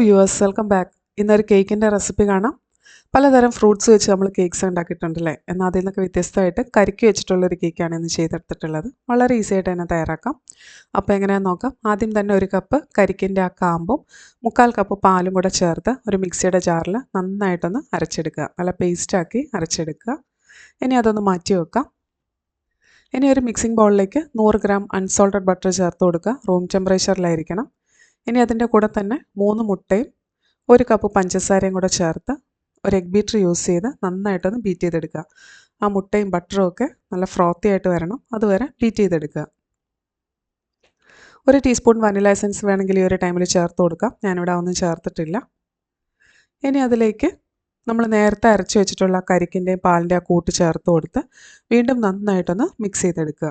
Viewers welcome back ഇന്നൊരു കേക്കിന്റെ recipe കാണാം. പലതരം ഫ്രൂട്ട്സ് വെച്ച് നമ്മൾ കേക്ക്സ് ഉണ്ടാക്കിയിട്ടുണ്ടല്ലേ? എന്നാൽ അതിൽ നിന്നൊക്കെ വ്യത്യസ്തമായിട്ട് കരിക്ക് വെച്ചിട്ടുള്ളൊരു കേക്കാണ് ഇന്ന് ചെയ്തെടുത്തിട്ടുള്ളത്. വളരെ ഈസി ആയിട്ട് തന്നെ തയ്യാറാക്കാം. അപ്പോൾ എങ്ങനെയാണെന്ന് നോക്കാം. ആദ്യം തന്നെ ഒരു കപ്പ് കരിക്കിന്റെ ആ കാമ്പും മുക്കാൽ കപ്പ് പാലും കൂടെ ചേർത്ത് ഒരു മിക്സിയുടെ ജാറിൽ നന്നായിട്ടൊന്ന് അരച്ചെടുക്കുക. നല്ല പേസ്റ്റാക്കി അരച്ചെടുക്കുക. ഇനി അതൊന്ന് മാറ്റി വെക്കാം. ഇനി ഒരു മിക്സിംഗ് ബൗളിലേക്ക് നൂറ് ഗ്രാം അൺസോൾട്ടഡ് ബട്ടർ ചേർത്ത് കൊടുക്കുക. റൂം ടെമ്പറേച്ചറിലായിരിക്കണം ഇനി അതിന്റെ കൂടെ തന്നെ മൂന്ന് മുട്ടയും ഒരു കപ്പ് പഞ്ചസാരയും കൂടെ ചേർത്ത് ഒരു എഗ് ബീറ്റർ യൂസ് ചെയ്ത് നന്നായിട്ടൊന്ന് ബീറ്റ് ചെയ്തെടുക്കുക. ആ മുട്ടയും ബട്ടറും ഒക്കെ നല്ല ഫ്രോത്തി ആയിട്ട് വരണം. അതുവരെ ബീറ്റ് ചെയ്തെടുക്കുക. ഒരു ടീസ്പൂൺ വനില എസൻസ് വേണമെങ്കിൽ ഈ ഒരു ടൈമിൽ ചേർത്ത് കൊടുക്കാം. ഞാനിവിടെ ഒന്നും ചേർത്തിട്ടില്ല. ഇനി അതിലേക്ക് നമ്മൾ നേരത്തെ അരച്ച് വെച്ചിട്ടുള്ള കരിക്കിന്റെയും പാലിന്റെ ആ കൂട്ട് ചേർത്ത് കൊടുത്ത് വീണ്ടും നന്നായിട്ടൊന്ന് മിക്സ് ചെയ്തെടുക്കുക.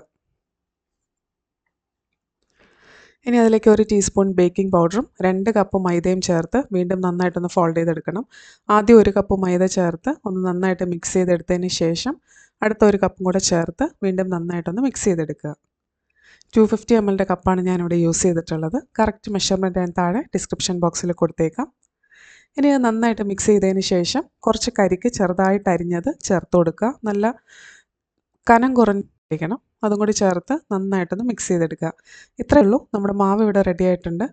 ഇനി അതിലേക്ക് ഒരു ടീസ്പൂൺ ബേക്കിംഗ് പൗഡറും രണ്ട് കപ്പ് മൈദയും ചേർത്ത് വീണ്ടും നന്നായിട്ടൊന്ന് ഫോൾഡ് ചെയ്തെടുക്കണം. ആദ്യം ഒരു കപ്പ് മൈദ ചേർത്ത് ഒന്ന് നന്നായിട്ട് മിക്സ് ചെയ്തെടുത്തതിന് ശേഷം അടുത്ത ഒരു കപ്പും കൂടെ ചേർത്ത് വീണ്ടും നന്നായിട്ടൊന്ന് മിക്സ് ചെയ്തെടുക്കുക. ടു ഫിഫ്റ്റി എം എല്ലിന്റെ കപ്പാണ് ഞാനിവിടെ യൂസ് ചെയ്തിട്ടുള്ളത്. കറക്റ്റ് മെഷർമെന്റ് ഞാൻ താഴെ ഡിസ്ക്രിപ്ഷൻ ബോക്സിൽ കൊടുത്തേക്കാം. ഇനി അത് നന്നായിട്ട് മിക്സ് ചെയ്തതിന് ശേഷം കുറച്ച് കരിക്ക് ചെറുതായിട്ട് അരിഞ്ഞത് ചേർത്ത് കൊടുക്കുക. നല്ല കനം കുറഞ്ഞിരിക്കണം. അതും കൂടി ചേർത്ത് നന്നായിട്ടൊന്ന് മിക്സ് ചെയ്തെടുക്കുക. ഇത്രയേ ഉള്ളൂ. നമ്മുടെ മാവ് ഇവിടെ റെഡി ആയിട്ടുണ്ട്.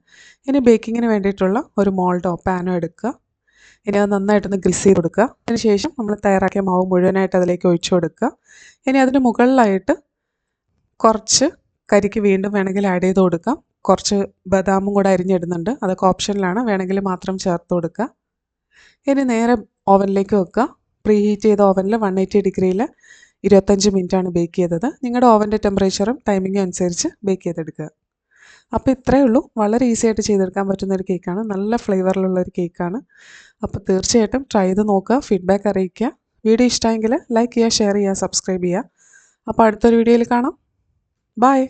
ഇനി ബേക്കിങ്ങിന് വേണ്ടിയിട്ടുള്ള ഒരു മോൾഡോ പാനോ എടുക്കുക. ഇനി അത് നന്നായിട്ടൊന്ന് ഗ്രിസ് ചെയ്ത് കൊടുക്കുക. അതിനുശേഷം നമ്മൾ തയ്യാറാക്കിയ മാവ് മുഴുവനായിട്ട് അതിലേക്ക് ഒഴിച്ചു കൊടുക്കുക. ഇനി അതിന് മുകളിലായിട്ട് കുറച്ച് കരിക്ക് വീണ്ടും വേണമെങ്കിൽ ആഡ് ചെയ്ത് കൊടുക്കാം. കുറച്ച് ബദാമും കൂടെ അരിഞ്ഞിടുന്നുണ്ട്. അതൊക്കെ ഓപ്ഷനിലാണ് വേണമെങ്കിൽ മാത്രം ചേർത്ത് കൊടുക്കുക. ഇനി നേരെ ഓവനിലേക്ക് വെക്കുക. പ്രീ ഹീറ്റ് ചെയ്ത ഓവനിൽ വൺ എയ്റ്റി ഡിഗ്രിയിൽ ഇരുപത്തഞ്ച് മിനിറ്റാണ് ബേക്ക് ചെയ്തത്. നിങ്ങളുടെ ഓവന്റെ ടെമ്പറേച്ചറും ടൈമിങ്ങും അനുസരിച്ച് ബേക്ക് ചെയ്തെടുക്കുക. അപ്പോൾ ഇത്രയേ ഉള്ളൂ. വളരെ ഈസി ആയിട്ട് ചെയ്തെടുക്കാൻ പറ്റുന്ന ഒരു കേക്കാണ് നല്ല ഫ്ലേവറിലുള്ള ഒരു കേക്കാണ് അപ്പോൾ തീർച്ചയായിട്ടും ട്രൈ ചെയ്ത് നോക്കുക ഫീഡ്ബാക്ക് അറിയിക്കുക. വീഡിയോ ഇഷ്ടമെങ്കിൽ ലൈക്ക് ചെയ്യുക ഷെയർ ചെയ്യുക സബ്സ്ക്രൈബ് ചെയ്യുക. അപ്പോൾ അടുത്തൊരു വീഡിയോയിൽ കാണാം. ബൈ